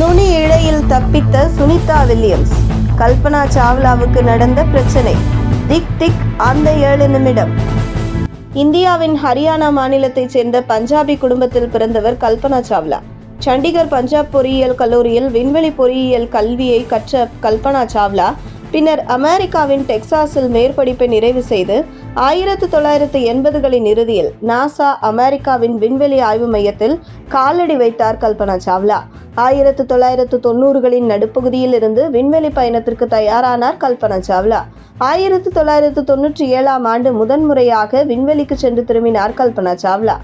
நுனி இழையில் தப்பித்த சுனிதா வில்லியம்ஸ். கல்பனா சாவ்லாவுக்கு நடந்த பிரச்சனை. திக் திக் அந்த ஏழு நிமிடம். இந்தியாவின் ஹரியானா மாநிலத்தைச் சேர்ந்த பஞ்சாபி குடும்பத்தில் பிறந்தவர் கல்பனா சாவ்லா. சண்டிகர் பஞ்சாப் பொறியியல் கல்லூரியில் விண்வெளி பொறியியல் கல்வியை கற்ற கல்பனா சாவ்லா பின்னர் அமெரிக்காவின் டெக்சாஸில் மேற்படிப்பை நிறைவு செய்து ஆயிரத்து தொள்ளாயிரத்து எண்பதுகளின் இறுதியில் நாசா அமெரிக்காவின் விண்வெளி ஆய்வு மையத்தில் காலடி வைத்தார் கல்பனா சாவ்லா. ஆயிரத்து தொள்ளாயிரத்து தொண்ணூறுகளின் நடுப்பகுதியில் இருந்து விண்வெளி பயணத்திற்கு தயாரானார் கல்பனா சாவ்லா. ஆயிரத்து தொள்ளாயிரத்து தொன்னூற்றி ஏழாம் ஆண்டு முதன்முறையாக விண்வெளிக்கு சென்று திரும்பினார் கல்பனா சாவ்லா.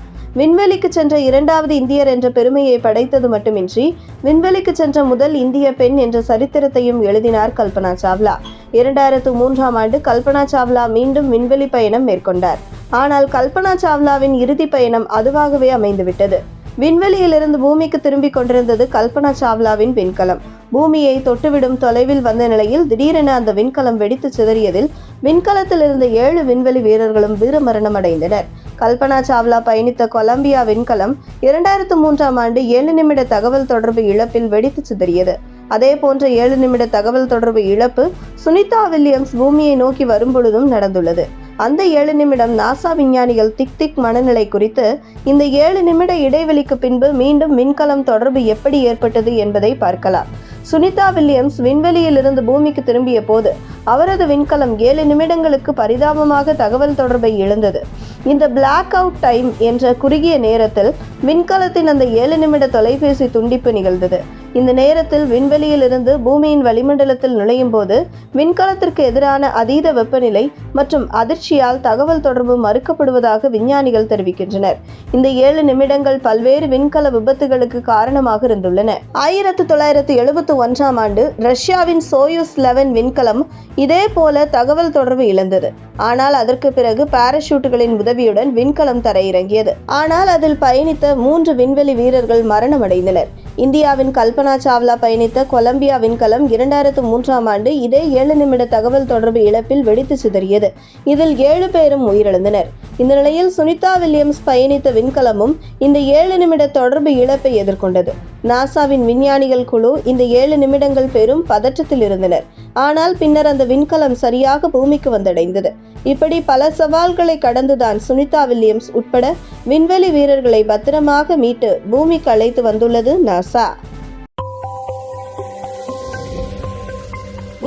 விண்வெளிக்கு சென்ற இரண்டாவது இந்தியர் என்ற பெருமையை படைத்தது மட்டுமின்றி விண்வெளிக்கு சென்ற முதல் இந்திய பெண் என்ற சரித்திரத்தையும் எழுதினார் கல்பனா சாவ்லா. இரண்டாயிரத்து மூன்றாம் ஆண்டு கல்பனா சாவ்லா மீண்டும் விண்வெளி பயணம் மேற்கொண்டார். ஆனால் கல்பனா சாவ்லாவின் இறுதி பயணம் அதுவாகவே அமைந்துவிட்டது. விண்வெளியிலிருந்து பூமிக்கு திரும்பிக் கொண்டிருந்தது கல்பனா சாவ்லாவின் விண்கலம். பூமியை தொட்டுவிடும் தொலைவில் வந்த நிலையில் திடீரென அந்த விண்கலம் வெடித்து சிதறியதில் விண்கலத்தில் இருந்த ஏழு விண்வெளி வீரர்களும் வீரமரணம் அடைந்தனர் கல்பனா சாவ்லா பயணித்த கொலம்பியா விண்கலம் இரண்டாயிரத்து மூன்றாம் ஆண்டு ஏழு நிமிட தகவல் தொடர்பு இழப்பில் வெடித்து சிதறியது. அதே போன்ற ஏழு நிமிட தகவல் தொடர்பு இழப்பு சுனிதா வில்லியம்ஸ் பூமியை நோக்கி வரும்பொழுதும் நடந்துள்ளது. அந்த ஏழு நிமிடம் நாசா விஞ்ஞானிகள் திக் திக் மனநிலை குறித்து இந்த ஏழு நிமிட இடைவெளிக்கு பின்பு மீண்டும் விண்கலம் தொடர்பு எப்படி ஏற்பட்டது என்பதை பார்க்கலாம். சுனிதா வில்லியம்ஸ் விண்வெளியில் இருந்து பூமிக்கு திரும்பிய போது அவரது விண்கலம் ஏழு நிமிடங்களுக்கு பரிதாபமாக தகவல் தொடர்பை இழந்தது. இந்த பிளாக் அவுட் டைம் என்ற குறுகிய நேரத்தில் விண்கலத்தின் அந்த ஏழு நிமிட தொலைபேசி துண்டிப்பு நிகழ்ந்தது. இந்த நேரத்தில் விண்வெளியில் இருந்து பூமியின் வளிமண்டலத்தில் நுழையும் போது விண்கலத்திற்கு எதிரான அதீத வெப்பநிலை மற்றும் அதிர்ச்சியால் தகவல் தொடர்பு மறுக்கப்படுவதாக விஞ்ஞானிகள் தெரிவிக்கின்றனர். இந்த ஏழு நிமிடங்கள் பல்வேறு விண்கல விபத்துகளுக்கு காரணமாக இருந்துள்ளன. ஆயிரத்து தொள்ளாயிரத்து எழுபத்து ஒன்றாம் ஆண்டு ரஷ்யாவின் சோயூஸ் லெவன் விண்கலம் இதே போல தகவல் தொடர்பு இழந்தது. ஆனால் அதற்கு பிறகு பாராசூட்டுகளின் உதவியுடன் விண்கலம் தரையிறங்கியது. ஆனால் அதில் பயணித்த மூன்று விண்வெளி வீரர்கள் மரணமடைந்தனர். இந்தியாவின் கல்பனா சாவ்லா பயணித்த கொலம்பியா விண்கலம் இரண்டாயிரத்து மூன்றாம் ஆண்டு இதே ஏழு நிமிட தகவல் தொடர்பு இழப்பில் வெடித்து சிதறியது. இதில் ஏழு பேரும் உயிரிழந்தனர். இந்த நிலையில் சுனிதா வில்லியம்ஸ் பயணித்த விண்கலமும் இந்த ஏழு நிமிட தொடர்பு இழப்பை எதிர்கொண்டது. நாசாவின் விஞ்ஞானிகள் குழு இந்த ஏழு நிமிடங்கள் பெரும் பதற்றத்தில் இருந்தனர். ஆனால் பின்னர் அந்த விண்கலம் சரியாக பூமிக்கு வந்தடைந்தது. இப்படி பல சவால்களை கடந்துதான் சுனிதா வில்லியம்ஸ் உட்பட விண்வெளி வீரர்களை பத்திரமாக மீட்டு பூமிக்கு அழைத்து வந்துள்ளது நாசா.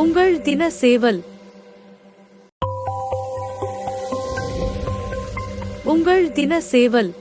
உங்கள் தின சேவல். உங்கள் தின சேவல்.